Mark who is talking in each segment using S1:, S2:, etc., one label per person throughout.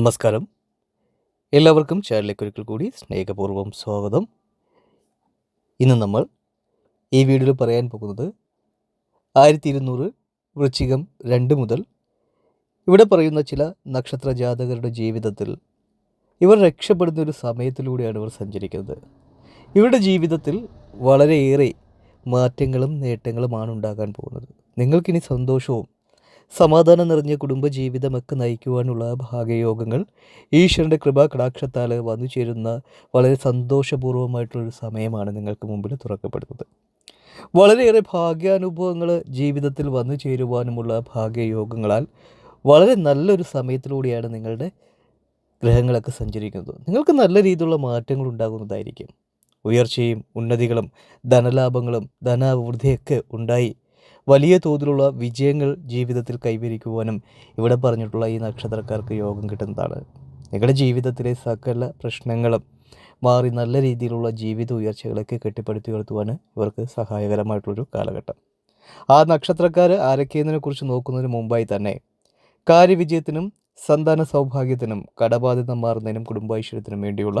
S1: നമസ്കാരം. എല്ലാവർക്കും ചാനലിലേക്ക് ഒരിക്കൽ കൂടി സ്നേഹപൂർവം സ്വാഗതം. ഇന്ന് നമ്മൾ ഈ വീഡിയോയിൽ പറയാൻ പോകുന്നത് ആയിരത്തി ഇരുന്നൂറ് വൃശ്ചികം രണ്ട് മുതൽ ഇവിടെ പറയുന്ന ചില നക്ഷത്ര ജാതകരുടെ ജീവിതത്തിൽ ഇവർ രക്ഷപ്പെടുന്ന ഒരു സമയത്തിലൂടെയാണ് ഇവർ സഞ്ചരിക്കുന്നത്. ഇവരുടെ ജീവിതത്തിൽ വളരെയേറെ മാറ്റങ്ങളും നേട്ടങ്ങളുമാണ് ഉണ്ടാകാൻ പോകുന്നത്. നിങ്ങൾക്കിനി സന്തോഷവും സമാധാനം നിറഞ്ഞ കുടുംബജീവിതമൊക്കെ നയിക്കുവാനുള്ള ഭാഗ്യയോഗങ്ങൾ ഈശ്വരന്റെ കൃപാ കടാക്ഷത്താൽ വന്നു ചേരുന്ന വളരെ സന്തോഷപൂർവമായിട്ടുള്ളൊരു സമയമാണ് നിങ്ങൾക്ക് മുമ്പിൽ തുറക്കപ്പെടുന്നത്. വളരെയേറെ ഭാഗ്യാനുഭവങ്ങൾ ജീവിതത്തിൽ വന്നു ചേരുവാനുമുള്ള ഭാഗ്യയോഗങ്ങളാൽ വളരെ നല്ലൊരു സമയത്തിലൂടെയാണ് നിങ്ങളുടെ ഗ്രഹങ്ങളൊക്കെ സഞ്ചരിക്കുന്നത്. നിങ്ങൾക്ക് നല്ല രീതിയിലുള്ള മാറ്റങ്ങൾ ഉണ്ടാകുന്നതായിരിക്കും. ഉയർച്ചയും ഉന്നതികളും ധനലാഭങ്ങളും ധനാഭിവൃദ്ധിയൊക്കെ ഉണ്ടായി വലിയ തോതിലുള്ള വിജയങ്ങൾ ജീവിതത്തിൽ കൈവരിക്കുവാനും ഇവിടെ പറഞ്ഞിട്ടുള്ള ഈ നക്ഷത്രക്കാർക്ക് യോഗം കിട്ടുന്നതാണ്. നിങ്ങളുടെ ജീവിതത്തിലെ സകല പ്രശ്നങ്ങളും മാറി നല്ല രീതിയിലുള്ള ജീവിത ഉയർച്ചകളൊക്കെ കെട്ടിപ്പടുത്തി ഉയർത്തുവാൻ ഇവർക്ക് സഹായകരമായിട്ടുള്ളൊരു കാലഘട്ടം. ആ നക്ഷത്രക്കാർ ആരൊക്കെയെന്നതിനെ കുറിച്ച് നോക്കുന്നതിന് മുമ്പായി തന്നെ കാര്യവിജയത്തിനും സന്താന സൗഭാഗ്യത്തിനും കടബാധിത മാറുന്നതിനും കുടുംബാശ്വര്യത്തിനും വേണ്ടിയുള്ള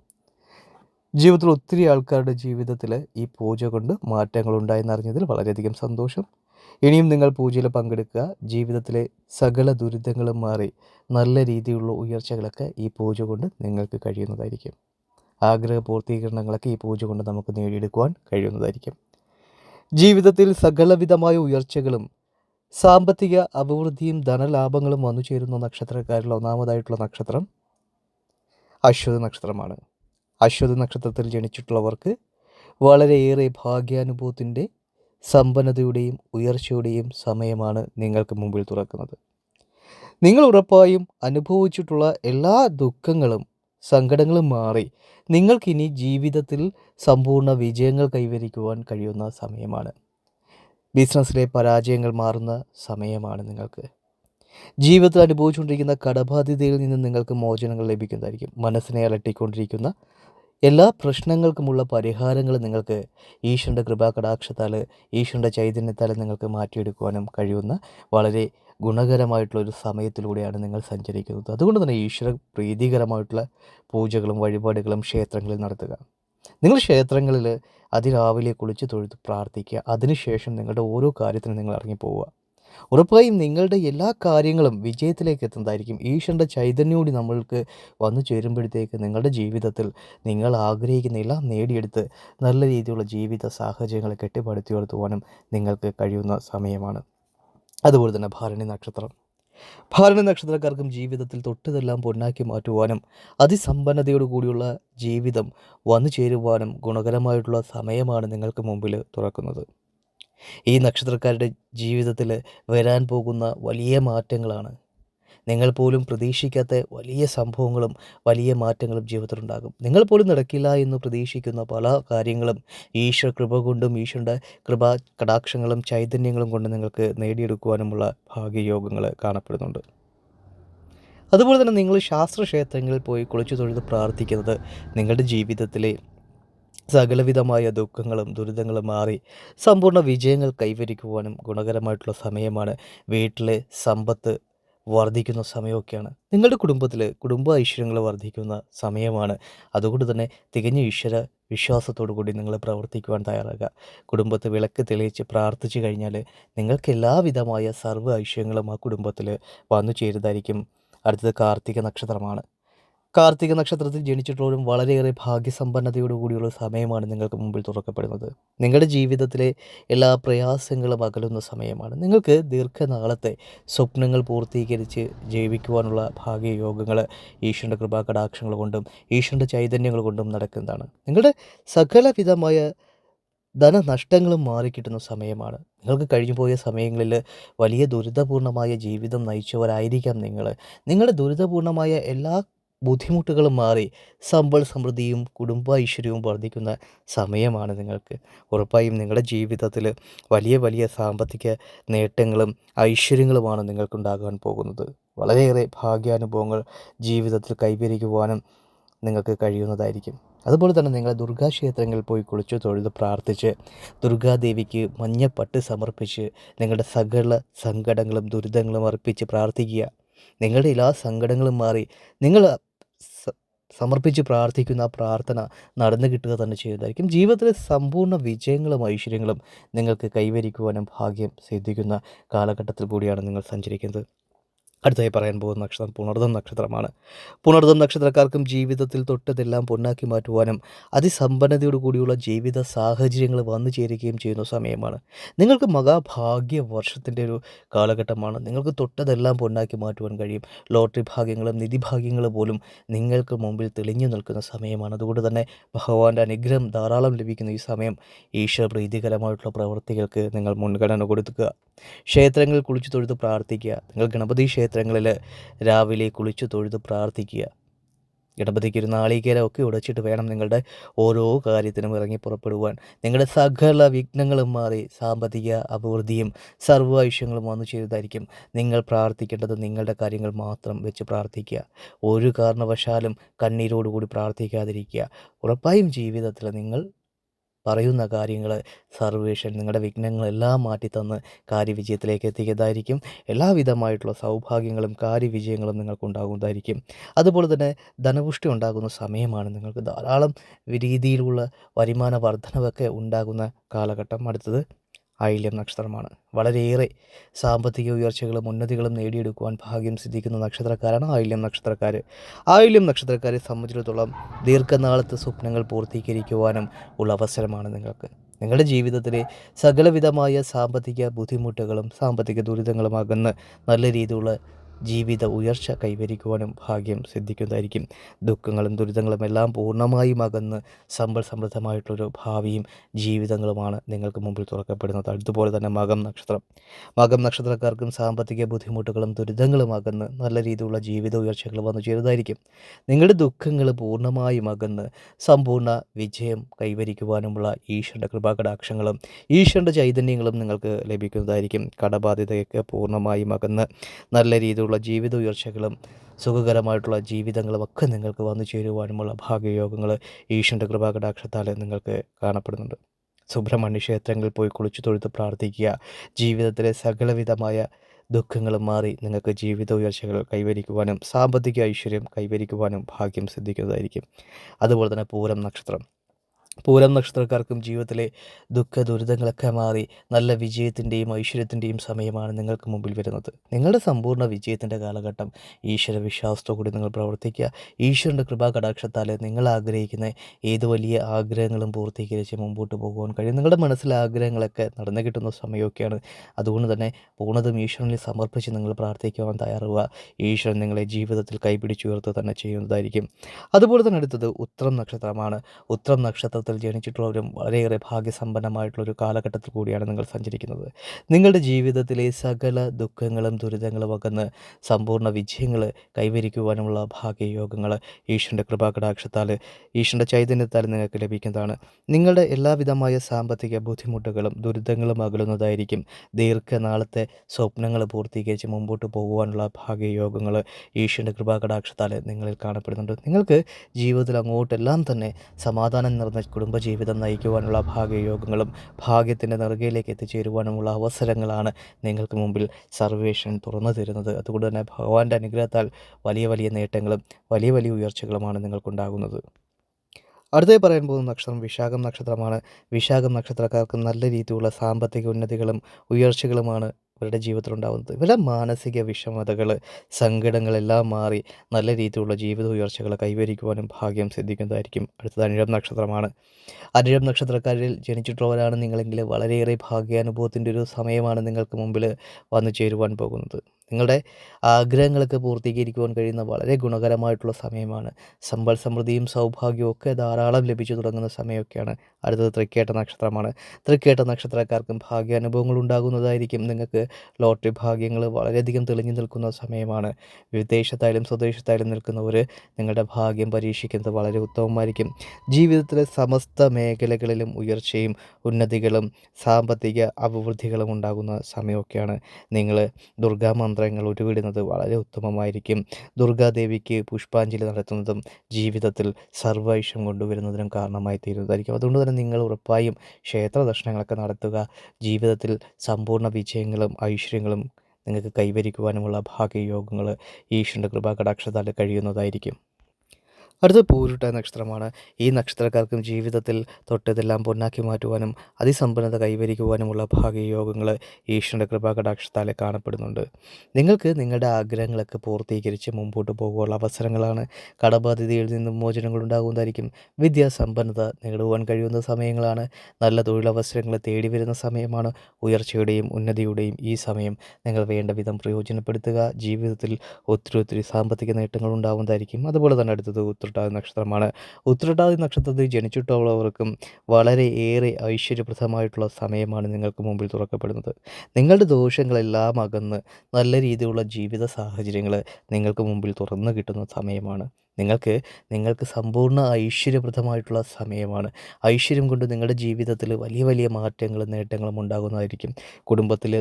S1: ജീവിതത്തിൽ ഒത്തിരി ആൾക്കാരുടെ ജീവിതത്തിൽ ഈ പൂജ കൊണ്ട് മാറ്റങ്ങൾ ഉണ്ടായെന്നറിഞ്ഞതിൽ വളരെയധികം സന്തോഷം. ഇനിയും നിങ്ങൾ പൂജയിൽ പങ്കെടുക്കുക. ജീവിതത്തിലെ സകല ദുരിതങ്ങളും മാറി നല്ല രീതിയിലുള്ള ഉയർച്ചകളൊക്കെ ഈ പൂജ കൊണ്ട് നിങ്ങൾക്ക് കഴിയുന്നതായിരിക്കും. ആഗ്രഹ പൂർത്തീകരണങ്ങളൊക്കെ ഈ പൂജ കൊണ്ട് നമുക്ക് നേടിയെടുക്കുവാൻ കഴിയുന്നതായിരിക്കും. ജീവിതത്തിൽ സകലവിധമായ ഉയർച്ചകളും സാമ്പത്തിക അഭിവൃദ്ധിയും ധനലാഭങ്ങളും വന്നു ചേരുന്ന നക്ഷത്രക്കാരിൽ ഒന്നാമതായിട്ടുള്ള നക്ഷത്രം അശ്വതി നക്ഷത്രമാണ്. അശ്വതി നക്ഷത്രത്തിൽ ജനിച്ചിട്ടുള്ളവർക്ക് വളരെയേറെ ഭാഗ്യാനുഭവത്തിന്റെ സമ്പന്നതയുടെയും ഉയർച്ചയുടെയും സമയമാണ് നിങ്ങൾക്ക് മുമ്പിൽ തുറക്കുന്നത്. നിങ്ങൾ ഉറപ്പായും അനുഭവിച്ചിട്ടുള്ള എല്ലാ ദുഃഖങ്ങളും സങ്കടങ്ങളും മാറി നിങ്ങൾക്കിനി ജീവിതത്തിൽ സമ്പൂർണ വിജയങ്ങൾ കൈവരിക്കുവാൻ കഴിയുന്ന സമയമാണ്. ബിസിനസ്സിലെ പരാജയങ്ങൾ മാറുന്ന സമയമാണ് നിങ്ങൾക്ക്. ജീവിതത്തിൽ അനുഭവിച്ചുകൊണ്ടിരിക്കുന്ന കടബാധ്യതയിൽ നിന്ന് നിങ്ങൾക്ക് മോചനങ്ങൾ ലഭിക്കുന്നതായിരിക്കും. മനസ്സിനെ അലട്ടിക്കൊണ്ടിരിക്കുന്ന എല്ലാ പ്രശ്നങ്ങൾക്കുമുള്ള പരിഹാരങ്ങൾ നിങ്ങൾക്ക് ഈശ്വരന്റെ കൃപാ കടാക്ഷത്താൽ ഈശ്വരന്റെ ചൈതന്യത്താൽ നിങ്ങൾക്ക് മാറ്റിയെടുക്കുവാനും കഴിയുന്ന വളരെ ഗുണകരമായിട്ടുള്ള ഒരു സമയത്തിലൂടെയാണ് നിങ്ങൾ സഞ്ചരിക്കുന്നത്. അതുകൊണ്ട് തന്നെ ഈശ്വര പ്രീതികരമായിട്ടുള്ള പൂജകളും വഴിപാടുകളും ക്ഷേത്രങ്ങളിൽ നടത്തുക. നിങ്ങൾ ക്ഷേത്രങ്ങളിൽ അതിരാവിലെ കുളിച്ച് തൊഴുത്ത് പ്രാർത്ഥിക്കുക. അതിനുശേഷം നിങ്ങളുടെ ഓരോ കാര്യത്തിനും നിങ്ങൾ ഇറങ്ങിപ്പോവുക. ഉറപ്പായും നിങ്ങളുടെ എല്ലാ കാര്യങ്ങളും വിജയത്തിലേക്ക് എത്തുന്നതായിരിക്കും. ഈശ്വരന്റെ ചൈതന്യോടി നമ്മൾക്ക് വന്നു ചേരുമ്പോഴത്തേക്ക് നിങ്ങളുടെ ജീവിതത്തിൽ നിങ്ങൾ ആഗ്രഹിക്കുന്ന എല്ലാം നേടിയെടുത്ത് നല്ല രീതിയിലുള്ള ജീവിത സാഹചര്യങ്ങൾ കെട്ടിപ്പടുത്തി ഉയർത്തുവാനും നിങ്ങൾക്ക് കഴിയുന്ന സമയമാണ്. അതുപോലെ തന്നെ ഭാരണി നക്ഷത്രം. ഭാരണി നക്ഷത്രക്കാർക്കും ജീവിതത്തിൽ തൊട്ടതെല്ലാം പൊന്നാക്കി മാറ്റുവാനും അതിസമ്പന്നതയോടു കൂടിയുള്ള ജീവിതം വന്നു ചേരുവാനും ഗുണകരമായിട്ടുള്ള സമയമാണ് നിങ്ങൾക്ക് മുമ്പിൽ തുറക്കുന്നത്. ഈ നക്ഷത്രക്കാരുടെ ജീവിതത്തിൽ വരാൻ പോകുന്ന വലിയ മാറ്റങ്ങളാണ്. നിങ്ങൾ പോലും പ്രതീക്ഷിക്കാത്ത വലിയ സംഭവങ്ങളും വലിയ മാറ്റങ്ങളും ജീവിതത്തിലുണ്ടാകും. നിങ്ങൾ പോലും നടക്കില്ല എന്ന് പ്രതീക്ഷിക്കുന്ന പല കാര്യങ്ങളും ഈശ്വര കൃപ കൊണ്ടും ഈശ്വരന്റെ കൃപ കടാക്ഷങ്ങളും ചൈതന്യങ്ങളും കൊണ്ട് നിങ്ങൾക്ക് നേടിയെടുക്കുവാനുമുള്ള ഭാഗ്യയോഗങ്ങൾ കാണപ്പെടുന്നുണ്ട്. അതുപോലെ തന്നെ നിങ്ങൾ ശാസ്ത്രക്ഷേത്രങ്ങളിൽ പോയി കുളിച്ചു തൊഴുത് പ്രാർത്ഥിക്കുന്നത് നിങ്ങളുടെ ജീവിതത്തിലെ സകലവിധമായ ദുഃഖങ്ങളും ദുരിതങ്ങളും മാറി സമ്പൂർണ വിജയങ്ങൾ കൈവരിക്കുവാനും ഗുണകരമായിട്ടുള്ള സമയമാണ്. വീട്ടിലെ സമ്പത്ത് വർദ്ധിക്കുന്ന സമയമൊക്കെയാണ്. നിങ്ങളുടെ കുടുംബത്തിൽ കുടുംബ ഐശ്വര്യങ്ങൾ വർദ്ധിക്കുന്ന സമയമാണ്. അതുകൊണ്ട് തന്നെ തികഞ്ഞ ഈശ്വര വിശ്വാസത്തോടു കൂടി നിങ്ങൾ പ്രവർത്തിക്കുവാൻ തയ്യാറാകുക. കുടുംബത്തെ വിളക്ക് തെളിയിച്ച് പ്രാർത്ഥിച്ചു കഴിഞ്ഞാൽ നിങ്ങൾക്ക് എല്ലാവിധമായ സർവ ഐശ്വര്യങ്ങളും ആ കുടുംബത്തിൽ വന്നു ചേരുന്നതായിരിക്കും. അടുത്തത് കാർത്തിക നക്ഷത്രമാണ്. കാർത്തിക നക്ഷത്രത്തിൽ ജനിച്ചിട്ടുള്ളവരും വളരെയേറെ ഭാഗ്യസമ്പന്നതയോടു കൂടിയുള്ള സമയമാണ് നിങ്ങൾക്ക് മുമ്പിൽ തുറക്കപ്പെടുന്നത്. നിങ്ങളുടെ ജീവിതത്തിലെ എല്ലാ പ്രയാസങ്ങളും അകലുന്ന സമയമാണ്. നിങ്ങൾക്ക് ദീർഘനാളത്തെ സ്വപ്നങ്ങൾ പൂർത്തീകരിച്ച് ജീവിക്കുവാനുള്ള ഭാഗ്യയോഗങ്ങൾ ഈശ്വരന്റെ കൃപാ കടാക്ഷങ്ങൾ കൊണ്ടും ഈശ്വരന്റെ ചൈതന്യങ്ങൾ കൊണ്ടും നടക്കുന്നതാണ്. നിങ്ങളുടെ സകലവിധമായ ധനനഷ്ടങ്ങളും മാറിക്കിട്ടുന്ന സമയമാണ്. നിങ്ങൾക്ക് കഴിഞ്ഞു പോയ സമയങ്ങളിൽ വലിയ ദുരിതപൂർണമായ ജീവിതം നയിച്ചവരായിരിക്കാം നിങ്ങൾ. നിങ്ങളുടെ ദുരിതപൂർണമായ എല്ലാ ബുദ്ധിമുട്ടുകളും മാറി സമ്പൽ സമൃദ്ധിയും കുടുംബ ഐശ്വര്യവും വർദ്ധിക്കുന്ന സമയമാണ് നിങ്ങൾക്ക്. ഉറപ്പായും നിങ്ങളുടെ ജീവിതത്തിൽ വലിയ വലിയ സാമ്പത്തിക നേട്ടങ്ങളും ഐശ്വര്യങ്ങളുമാണ് നിങ്ങൾക്കുണ്ടാകാൻ പോകുന്നത്. വളരെയേറെ ഭാഗ്യാനുഭവങ്ങൾ ജീവിതത്തിൽ കൈവരിക്കുവാനും നിങ്ങൾക്ക് കഴിയുന്നതായിരിക്കും. അതുപോലെ തന്നെ നിങ്ങൾ ദുർഗാക്ഷേത്രങ്ങളിൽ പോയി കുളിച്ച് തൊഴുത് പ്രാർത്ഥിച്ച് ദുർഗാദേവിക്ക് മഞ്ഞപ്പട്ട് സമർപ്പിച്ച് നിങ്ങളുടെ സകല സങ്കടങ്ങളും ദുരിതങ്ങളും അർപ്പിച്ച് പ്രാർത്ഥിക്കുക. നിങ്ങളുടെ എല്ലാ സങ്കടങ്ങളും മാറി നിങ്ങൾ സമർപ്പിച്ച് പ്രാർത്ഥിക്കുന്ന ആ പ്രാർത്ഥന നടന്നു കിട്ടുക തന്നെ ചെയ്യുന്നതായിരിക്കും. ജീവിതത്തിലെ സമ്പൂർണ വിജയങ്ങളും ഐശ്വര്യങ്ങളും നിങ്ങൾക്ക് കൈവരിക്കുവാനും ഭാഗ്യം സിദ്ധിക്കുന്ന കാലഘട്ടത്തിൽ കൂടിയാണ് നിങ്ങൾ സഞ്ചരിക്കുന്നത്. അടുത്തായി പറയാൻ പോകുന്ന നക്ഷത്രം പുണർദം നക്ഷത്രമാണ്. പുണർദം നക്ഷത്രക്കാർക്കും ജീവിതത്തിൽ തൊട്ടതെല്ലാം പൊന്നാക്കി മാറ്റുവാനും അതിസമ്പന്നതയോടു കൂടിയുള്ള ജീവിത സാഹചര്യങ്ങൾ വന്നു ചേരുകയും ചെയ്യുന്ന സമയമാണ്. നിങ്ങൾക്ക് മഹാഭാഗ്യ വർഷത്തിന്റെ ഒരു കാലഘട്ടമാണ്. നിങ്ങൾക്ക് തൊട്ടതെല്ലാം പൊന്നാക്കി മാറ്റുവാൻ കഴിയും. ലോട്ടറി ഭാഗ്യങ്ങളും നിധിഭാഗ്യങ്ങൾ പോലും നിങ്ങൾക്ക് മുമ്പിൽ തെളിഞ്ഞു നിൽക്കുന്ന സമയമാണ്. അതുകൊണ്ട് തന്നെ ഭഗവാന്റെ അനുഗ്രഹം ധാരാളം ലഭിക്കുന്ന ഈ സമയം ഈശ്വര പ്രീതികരമായിട്ടുള്ള പ്രവൃത്തികൾക്ക് നിങ്ങൾ മുൻഗണന കൊടുക്കുക. ക്ഷേത്രങ്ങളിൽ കുളിച്ചു തൊഴുത് പ്രാർത്ഥിക്കുക. നിങ്ങൾ ഗണപതി ക്ഷേത്രങ്ങളിൽ രാവിലെ കുളിച്ചു തൊഴുത് പ്രാർത്ഥിക്കുക. ഗണപതിക്ക് ഒരു നാളികേര ഒക്കെ ഉടച്ചിട്ട് വേണം നിങ്ങളുടെ ഓരോ കാര്യത്തിനും ഇറങ്ങി പുറപ്പെടുവാൻ. നിങ്ങളുടെ സകല വിഘ്നങ്ങളും മാറി സാമ്പത്തിക അഭിവൃദ്ധിയും സർവ ഐശ്വര്യങ്ങളും വന്നു ചെയ്തതായിരിക്കും നിങ്ങൾ പ്രാർത്ഥിക്കേണ്ടത് നിങ്ങളുടെ കാര്യങ്ങൾ മാത്രം വെച്ച് പ്രാർത്ഥിക്കുക. ഒരു കാരണവശാലും കണ്ണീരോടുകൂടി പ്രാർത്ഥിക്കാതിരിക്കുക. ഉറപ്പായും ജീവിതത്തിൽ നിങ്ങൾ പറയുന്ന കാര്യങ്ങൾ സർവേഷൻ നിങ്ങളുടെ വിഘ്നങ്ങളെല്ലാം മാറ്റിത്തന്ന് കാര്യവിജയത്തിലേക്ക് എത്തിക്കുന്നതായിരിക്കും. എല്ലാവിധമായിട്ടുള്ള സൗഭാഗ്യങ്ങളും കാര്യവിജയങ്ങളും നിങ്ങൾക്കുണ്ടാകുന്നതായിരിക്കും. അതുപോലെ തന്നെ ധനപുഷ്ടി ഉണ്ടാകുന്ന സമയമാണ് നിങ്ങൾക്ക് ധാരാളം രീതിയിലുള്ള വരുമാന വർധനവൊക്കെ ഉണ്ടാകുന്ന കാലഘട്ടം. അടുത്തത് ആയില്യം നക്ഷത്രമാണ്. വളരെയേറെ സാമ്പത്തിക ഉയർച്ചകളും ഉന്നതികളും നേടിയെടുക്കുവാൻ ഭാഗ്യം സിദ്ധിക്കുന്ന നക്ഷത്രക്കാരാണ് ആയില്യം നക്ഷത്രക്കാർ ആയില്യം നക്ഷത്രക്കാരെ സംബന്ധിച്ചിടത്തോളം ദീർഘനാളത്തെ സ്വപ്നങ്ങൾ പൂർത്തീകരിക്കുവാനും ഉള്ള അവസരമാണ് നിങ്ങൾക്ക്. നിങ്ങളുടെ ജീവിതത്തിലെ സകലവിധമായ സാമ്പത്തിക ബുദ്ധിമുട്ടുകളും സാമ്പത്തിക ദുരിതങ്ങളും അകന്ന് നല്ല രീതിയിലുള്ള ജീവിത ഉയർച്ച കൈവരിക്കുവാനും ഭാഗ്യം സിദ്ധിക്കുന്നതായിരിക്കും. ദുഃഖങ്ങളും ദുരിതങ്ങളും എല്ലാം പൂർണമായും അകന്ന് സമ്പൽ സമൃദ്ധമായിട്ടുള്ളൊരു ഭാവിയും ജീവിതങ്ങളുമാണ് നിങ്ങൾക്ക് മുമ്പിൽ തുറക്കപ്പെടുന്നത്. അതുപോലെ തന്നെ മകം നക്ഷത്രം. മകം നക്ഷത്രക്കാർക്കും സാമ്പത്തിക ബുദ്ധിമുട്ടുകളും ദുരിതങ്ങളും അകന്ന് നല്ല രീതിയിലുള്ള ജീവിത ഉയർച്ചകൾ വന്നു ചേരുന്നതായിരിക്കും. നിങ്ങളുടെ ദുഃഖങ്ങൾ പൂർണമായും അകന്ന് സമ്പൂർണ വിജയം കൈവരിക്കുവാനുമുള്ള ഈശ്വരന്റെ കൃപാകടാക്ഷങ്ങളും ഈശ്വരന്റെ ചൈതന്യങ്ങളും നിങ്ങൾക്ക് ലഭിക്കുന്നതായിരിക്കും. കടബാധ്യതയൊക്കെ പൂർണമായും അകന്ന് നല്ല രീതിയിലുള്ള ജീവിത ഉയർച്ചകളും സുഖകരമായിട്ടുള്ള ജീവിതങ്ങളും ഒക്കെ നിങ്ങൾക്ക് വന്നു ചേരുവാനുമുള്ള ഭാഗ്യയോഗങ്ങൾ ഈശ്വരന്റെ കൃപാകടാക്ഷത്താൽ നിങ്ങൾക്ക് കാണപ്പെടുന്നുണ്ട്. സുബ്രഹ്മണ്യ ക്ഷേത്രങ്ങളിൽ പോയി കുളിച്ചു തൊഴുത്ത് പ്രാർത്ഥിക്കുക. ജീവിതത്തിലെ സകലവിധമായ ദുഃഖങ്ങൾ മാറി നിങ്ങൾക്ക് ജീവിത ഉയർച്ചകൾ കൈവരിക്കുവാനും സാമ്പത്തിക ഐശ്വര്യം കൈവരിക്കുവാനും ഭാഗ്യം സിദ്ധിക്കുന്നതായിരിക്കും. അതുപോലെ തന്നെ പൂരം നക്ഷത്രം. പൂരം നക്ഷത്രക്കാർക്കും ജീവിതത്തിലെ ദുഃഖ ദുരിതങ്ങളൊക്കെ മാറി നല്ല വിജയത്തിന്റെയും ഐശ്വര്യത്തിന്റെയും സമയമാണ് നിങ്ങൾക്ക് മുമ്പിൽ വരുന്നത്. നിങ്ങളുടെ സമ്പൂർണ വിജയത്തിന്റെ കാലഘട്ടം ഈശ്വര വിശ്വാസത്തോടുകൂടി നിങ്ങൾ പ്രവർത്തിക്കുക. ഈശ്വരന്റെ കൃപാ കടാക്ഷത്താൽ നിങ്ങൾ ആഗ്രഹിക്കുന്ന ഏത് വലിയ ആഗ്രഹങ്ങളും പൂർത്തീകരിച്ച് മുമ്പോട്ട് പോകുവാൻ കഴിയും. നിങ്ങളുടെ മനസ്സിലെ ആഗ്രഹങ്ങളൊക്കെ നടന്നു കിട്ടുന്ന സമയമൊക്കെയാണ്. അതുകൊണ്ട് തന്നെ പൂർണതും ഈശ്വരനിൽ സമർപ്പിച്ച് നിങ്ങൾ പ്രാർത്ഥിക്കുവാൻ തയ്യാറുക ഈശ്വരൻ നിങ്ങളെ ജീവിതത്തിൽ കൈപിടിച്ചുയർത്തുക തന്നെ ചെയ്യുന്നതായിരിക്കും. അതുപോലെ തന്നെ അടുത്തത് ഉത്രം നക്ഷത്രമാണ്. ഉത്രം നക്ഷത്രത്തിൽ ജനിച്ചിട്ടുള്ളവരും വളരെയേറെ ഭാഗ്യസമ്പന്നമായിട്ടുള്ളൊരു കാലഘട്ടത്തിൽ കൂടിയാണ് നിങ്ങൾ സഞ്ചരിക്കുന്നത്. നിങ്ങളുടെ ജീവിതത്തിലെ സകല ദുഃഖങ്ങളും ദുരിതങ്ങളും അകന്ന് സമ്പൂർണ വിജയങ്ങൾ കൈവരിക്കുവാനുമുള്ള ഭാഗ്യയോഗങ്ങൾ ഈശ്വരന്റെ കൃപാകടാക്ഷത്താൽ ഈശ്വരന്റെ ചൈതന്യത്താൽ നിങ്ങൾക്ക് ലഭിക്കുന്നതാണ്. നിങ്ങളുടെ എല്ലാവിധമായ സാമ്പത്തിക ബുദ്ധിമുട്ടുകളും ദുരിതങ്ങളും അകലുന്നതായിരിക്കും. ദീർഘനാളത്തെ സ്വപ്നങ്ങൾ പൂർത്തീകരിച്ച് മുമ്പോട്ട് പോകുവാനുള്ള ഭാഗ്യയോഗങ്ങൾ ഈശ്വരന്റെ കൃപാകടാക്ഷത്താൽ നിങ്ങളിൽ കാണപ്പെടുന്നുണ്ട്. നിങ്ങൾക്ക് ജീവിതത്തിൽ അങ്ങോട്ടെല്ലാം തന്നെ സമാധാനം നിറഞ്ഞ കുടുംബജീവിതം നയിക്കുവാനുള്ള ഭാഗ്യയോഗങ്ങളും ഭാഗ്യത്തിന്റെ നെറുകയിലേക്ക് എത്തിച്ചേരുവാനുമുള്ള അവസരങ്ങളാണ് നിങ്ങൾക്ക് മുമ്പിൽ സർവേഷൻ തുറന്നു തരുന്നത്. അതുകൊണ്ട് തന്നെ ഭഗവാന്റെ അനുഗ്രഹത്താൽ വലിയ വലിയ നേട്ടങ്ങളും വലിയ വലിയ ഉയർച്ചകളുമാണ് നിങ്ങൾക്കുണ്ടാകുന്നത്. അടുത്തായി പറയാൻ പോകുന്ന നക്ഷത്രം വിശാഖം നക്ഷത്രമാണ്. വിശാഖം നക്ഷത്രക്കാർക്ക് നല്ല രീതിയിലുള്ള സാമ്പത്തിക ഉന്നതികളും ഉയർച്ചകളുമാണ് ഇവരുടെ ജീവിതത്തിൽ ഉണ്ടാകുന്നത് ഇവരുടെ മാനസിക വിഷമതകൾ സങ്കടങ്ങളെല്ലാം മാറി നല്ല രീതിയിലുള്ള ജീവിത ഉയർച്ചകൾ കൈവരിക്കുവാനും ഭാഗ്യം സിദ്ധിക്കുന്നതായിരിക്കും. അടുത്തത് അനിഴം നക്ഷത്രമാണ്. അനിഴം നക്ഷത്രക്കാരിൽ ജനിച്ചിട്ടുള്ളവരാണ് നിങ്ങളെങ്കിൽ വളരെയേറെ ഭാഗ്യാനുഭവത്തിന്റെ ഒരു സമയമാണ് നിങ്ങൾക്ക് മുമ്പിൽ വന്നു ചേരുവാൻ പോകുന്നത്. നിങ്ങളുടെ ആഗ്രഹങ്ങളൊക്കെ പൂർത്തീകരിക്കുവാൻ കഴിയുന്ന വളരെ ഗുണകരമായിട്ടുള്ള സമയമാണ്. സമ്പൽ സമൃദ്ധിയും സൗഭാഗ്യവും ഒക്കെ ധാരാളം ലഭിച്ചു തുടങ്ങുന്ന സമയമൊക്കെയാണ് അടുത്തത് തൃക്കേട്ട നക്ഷത്രമാണ്. തൃക്കേട്ട നക്ഷത്രക്കാർക്കും ഭാഗ്യാനുഭവങ്ങൾ ഉണ്ടാകുന്നതായിരിക്കും. നിങ്ങൾക്ക് ലോട്ടറി ഭാഗ്യങ്ങൾ വളരെയധികം തെളിഞ്ഞു നിൽക്കുന്ന സമയമാണ്. വിദേശത്തായാലും സ്വദേശത്തായാലും നിൽക്കുന്നവർ നിങ്ങളുടെ ഭാഗ്യം പരീക്ഷിക്കുന്നത് വളരെ ഉത്തമമായിരിക്കും. ജീവിതത്തിലെ സമസ്ത മേഖലകളിലും ഉയർച്ചയും ഉന്നതികളും സാമ്പത്തിക അഭിവൃദ്ധികളും ഉണ്ടാകുന്ന സമയമൊക്കെയാണ്. നിങ്ങൾ ദുർഗാ മന്ത്രങ്ങൾ ഉരുവിടുന്നത് വളരെ ഉത്തമമായിരിക്കും. ദുർഗാദേവിക്ക് പുഷ്പാഞ്ജലി നടത്തുന്നതും ജീവിതത്തിൽ സർവൈഷം കൊണ്ടുവരുന്നതിനും കാരണമായി തീരുന്നതായിരിക്കും. അതുകൊണ്ട് തന്നെ നിങ്ങൾ ഉറപ്പായും ക്ഷേത്ര ദർശനങ്ങളൊക്കെ നടത്തുക. ജീവിതത്തിൽ സമ്പൂർണ വിജയങ്ങളും ഐശ്വര്യങ്ങളും നിങ്ങൾക്ക് കൈവരിക്കുവാനുമുള്ള ഭാഗ്യയോഗങ്ങൾ ഈശ്വരന്റെ കൃപാകടാക്ഷത്താൽ കഴിയുന്നതായിരിക്കും. അടുത്ത പൂരുട്ട നക്ഷത്രമാണ്. ഈ നക്ഷത്രക്കാർക്കും ജീവിതത്തിൽ തൊട്ടതെല്ലാം പൊന്നാക്കി മാറ്റുവാനും അതിസമ്പന്നത കൈവരിക്കുവാനുമുള്ള ഭാഗ്യയോഗങ്ങൾ ഈശ്വരന്റെ കൃപാകടാക്ഷത്താലെ കാണപ്പെടുന്നുണ്ട്. നിങ്ങൾക്ക് നിങ്ങളുടെ ആഗ്രഹങ്ങളൊക്കെ പൂർത്തീകരിച്ച് മുമ്പോട്ട് പോകുവാനുള്ള അവസരങ്ങളാണ്. കടബാധ്യതയിൽ നിന്നും മോചനങ്ങൾ ഉണ്ടാകുന്നതായിരിക്കും വിദ്യാസമ്പന്നത നേടുവാൻ കഴിയുന്ന സമയങ്ങളാണ്. നല്ല തൊഴിലവസരങ്ങൾ തേടി വരുന്ന സമയമാണ്. ഉയർച്ചയുടെയും ഉന്നതിയുടെയും ഈ സമയം നിങ്ങൾ വേണ്ട വിധം പ്രയോജനപ്പെടുത്തുക. ജീവിതത്തിൽ ഒത്തിരി ഒത്തിരി സാമ്പത്തിക നേട്ടങ്ങൾ ഉണ്ടാകുന്നതായിരിക്കും അതുപോലെ തന്നെ അടുത്തത് ഉത്രട്ടാതി നക്ഷത്രമാണ്. ഉത്രട്ടാതി നക്ഷത്രത്തിൽ ജനിച്ചിട്ടുള്ളവർക്കും വളരെ ഏറെ ഐശ്വര്യപ്രദമായിട്ടുള്ള സമയമാണ് നിങ്ങൾക്ക് മുമ്പിൽ തുറക്കപ്പെടുന്നത്. നിങ്ങളുടെ ദോഷങ്ങളെല്ലാം അകന്ന് നല്ല രീതിയിലുള്ള ജീവിത സാഹചര്യങ്ങൾ നിങ്ങൾക്ക് മുമ്പിൽ തുറന്നു കിട്ടുന്ന സമയമാണ്. നിങ്ങൾക്ക് നിങ്ങൾക്ക് സമ്പൂർണ ഐശ്വര്യപ്രദമായിട്ടുള്ള സമയമാണ്. ഐശ്വര്യം കൊണ്ട് നിങ്ങളുടെ ജീവിതത്തിൽ വലിയ വലിയ മാറ്റങ്ങളും നേട്ടങ്ങളും ഉണ്ടാകുന്നതായിരിക്കും. കുടുംബത്തിൽ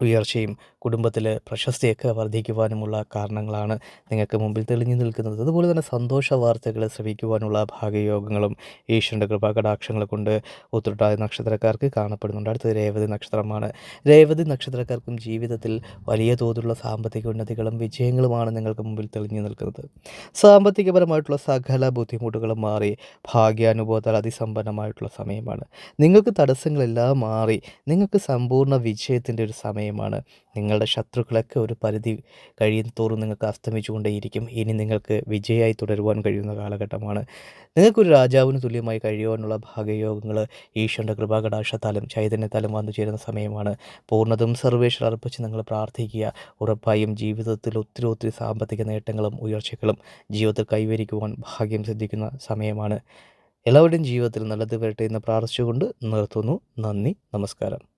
S1: ഉയർച്ചയും കുടുംബത്തിലെ പ്രശസ്തിയൊക്കെ വർദ്ധിക്കുവാനുമുള്ള കാരണങ്ങളാണ് നിങ്ങൾക്ക് മുമ്പിൽ തെളിഞ്ഞു നിൽക്കുന്നത്. അതുപോലെ തന്നെ സന്തോഷ വാർത്തകൾ ശ്രവിക്കുവാനുള്ള ഭാഗ്യയോഗങ്ങളും ഈശ്വരന്റെ കൃപാകടാക്ഷങ്ങൾ കൊണ്ട് ഉത്തരട്ടാതി നക്ഷത്രക്കാർക്ക് കാണപ്പെടുന്നുണ്ട്. അടുത്തത് രേവതി നക്ഷത്രമാണ്. രേവതി നക്ഷത്രക്കാർക്കും ജീവിതത്തിൽ വലിയ തോതിലുള്ള സാമ്പത്തിക ഉന്നതികളും വിജയങ്ങളുമാണ് നിങ്ങൾക്ക് മുമ്പിൽ തെളിഞ്ഞു നിൽക്കുന്നത്. സാമ്പത്തികപരമായിട്ടുള്ള സകല ബുദ്ധിമുട്ടുകളും മാറി ഭാഗ്യാനുഭവത്താൽ അതിസമ്പന്നമായിട്ടുള്ള സമയമാണ്. നിങ്ങൾക്ക് തടസ്സങ്ങളെല്ലാം മാറി നിങ്ങൾക്ക് സമ്പൂർണ വിജയത്തിന്റെ ഒരു സമയമാണ്. നിങ്ങളുടെ ശത്രുക്കളൊക്കെ ഒരു പരിധി കഴിയും തോറും നിങ്ങൾക്ക് അസ്തമിച്ചുകൊണ്ടേയിരിക്കും. ഇനി നിങ്ങൾക്ക് വിജയമായി തുടരുവാൻ കഴിയുന്ന കാലഘട്ടമാണ്. നിങ്ങൾക്കൊരു രാജാവിന് തുല്യമായി കഴിയുവാനുള്ള ഭാഗ്യയോഗങ്ങൾ ഈശ്വരന്റെ കൃപാകടാക്ഷത്താലും ചൈതന്യത്താലും വന്നു ചേരുന്ന സമയമാണ്. പൂർണതും സർവേഷൻ അർപ്പിച്ച് നിങ്ങൾ പ്രാർത്ഥിക്കുക. ഉറപ്പായും ജീവിതത്തിൽ ഒത്തിരി ഒത്തിരി സാമ്പത്തിക നേട്ടങ്ങളും ഉയർച്ചകളും ജീവിതത്തിൽ കൈവരിക്കുവാൻ ഭാഗ്യം സിദ്ധിക്കുന്ന സമയമാണ്. എല്ലാവരുടെയും ജീവിതത്തിൽ നല്ലത് വരട്ടെ എന്ന് പ്രാർത്ഥിച്ചുകൊണ്ട് നിർത്തുന്നു. നന്ദി. നമസ്കാരം.